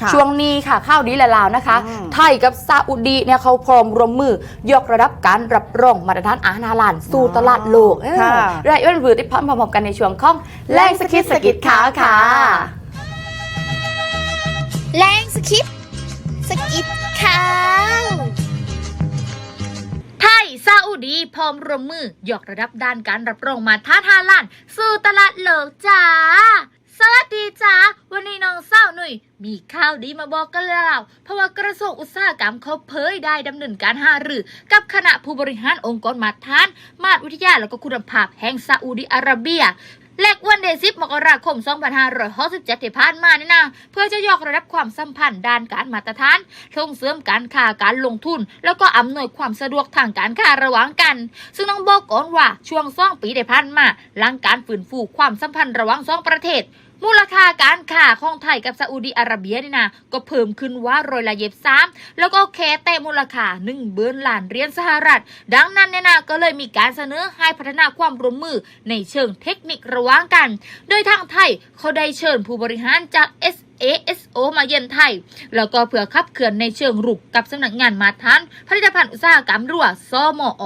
ค่ะช่วงนี้ค่ะข้าวดีและลาวนะคะ อืมไทยกับซาอุดีเนี่ยเขาพร้อมร่วมมือยกระดับการรับรองมาตรฐานอาหารฮาลาลสู่ตลาดโลกเออค่ะรายวันวือที่พร้อมๆกันในช่วงของแรงสกิดสกิดขาวค่ะ แรงสคิปสกิดข่าวไทยซาอุดีพร้อมร่วมมือยกระดับด้านการรับรองมาท้าทายล้านสู่ตลาดโลกจ้า สวัสดีจ้า วันนี้น้องเศร้าวหนุ่ ย มีข่าวดีมาบอกกันแล้ว เพราะว่ากระทรวงอุตสาหกรรมเขาเผยได้ดำเนินการหารือกับคณะผู้บริหารองค์กรมาตรฐาน มาตรวิทยาและก็คุณภาพแห่งซาอุดิอาระเบียแลกวันเดซิบมกราคม 2567ที่ผ่านมานี่นะ เพื่อจะยกระดับความสัมพันธ์ด้านการมาตรฐานส่งเสริมการค้าการลงทุน แล้วก็อำนวยความสะดวกทางการค้าระหว่างกัน ซึ่งต้องบอกก่อนว่าช่วงสองปีที่ผ่านมา หลังการฟื้นฟูความสัมพันธ์ระหว่างสองประเทศ มูลค่าการค้าของไทยกับซาอุดีอาระเบียนี่นะก็เพิ่มขึ้นว่าร้อยละเย็บสามแล้วก็แค่แต่มูลค่าหนึ่งเบิร์นล้านเหรียญสหรัฐ ดังนั้นเนี่ยนะก็เลยมีการเสนอให้พัฒนาความร่วมมือในเชิงเทคนิคระหว่างกัน โดยทางไทยเขาได้เชิญผู้บริหารจาก ASO มาเยือนไทย แล้วก็เพื่อขับเคลื่อนในเชิงรุกกับสำนักงานมาตรฐานผลิตภัณฑ์อุตสาหกรรมรั่วซมอ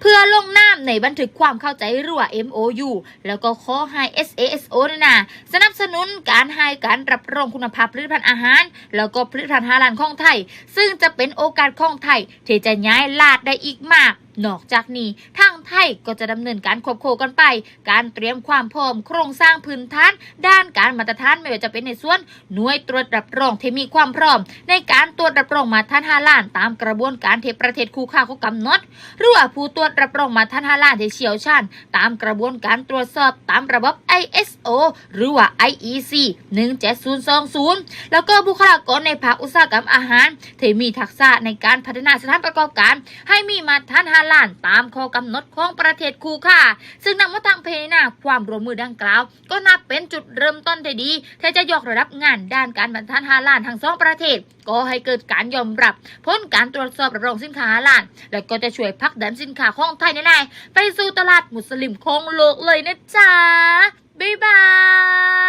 เพื่อลงนามในบันทึกความเข้าใจรั่ว MOU แล้วก็ขอให้ SASO นี่นะสนับสนุนการให้การรับรองคุณภาพผลิตภัณฑ์อาหาร แล้วก็ผลิตภัณฑ์ฮาลาลของไทย ซึ่งจะเป็นโอกาสของไทยที่จะย้ายลาดได้อีกมาก นอกจากนี้ทาง ไทยก็จะดำเนินการควบคู่กันไป การเตรียมความพร้อมโครงสร้างพื้นฐาน ด้านการมาตรฐานไม่ว่าจะเป็นในส่วนหน่วยตรวจรับรองที่มีความพร้อม ในการตรวจรับรองมาตรฐานฮาลาลตามกระบวนการที่ประเทศคู่ค้าเขากำหนดหรือว่าผู้ตรวจรับรองมาตรฐานฮาลาลที่เชี่ยวชาญตามกระบวนการตรวจสอบตามระบบ ISO หรือว่า IEC 17020 แล้วก็บุคลากรในภาคอุตสาหกรรมอาหารที่มีทักษะในการพัฒนาสถานประกอบการ ให้มีมาตรฐานฮาลาลตามข้อกำหนดของประเทศคูค่ะ ซึ่งนำมาทางเพน่าความร่วมมือดังกล่าว ก็นับเป็นจุดเริ่มต้นที่ดีที่จะยกระดับงานด้านการบรรทัดฮาลานทั้งสองประเทศ ก็ให้เกิดการยอมรับพ้นการตรวจสอบรับรองสินค้าฮาลาน และก็จะช่วยพักดันสินค้าของไทยแน่ๆไปสู่ตลาดมุสลิมของโลกเลยนะจ๊ะบ๊ายบาย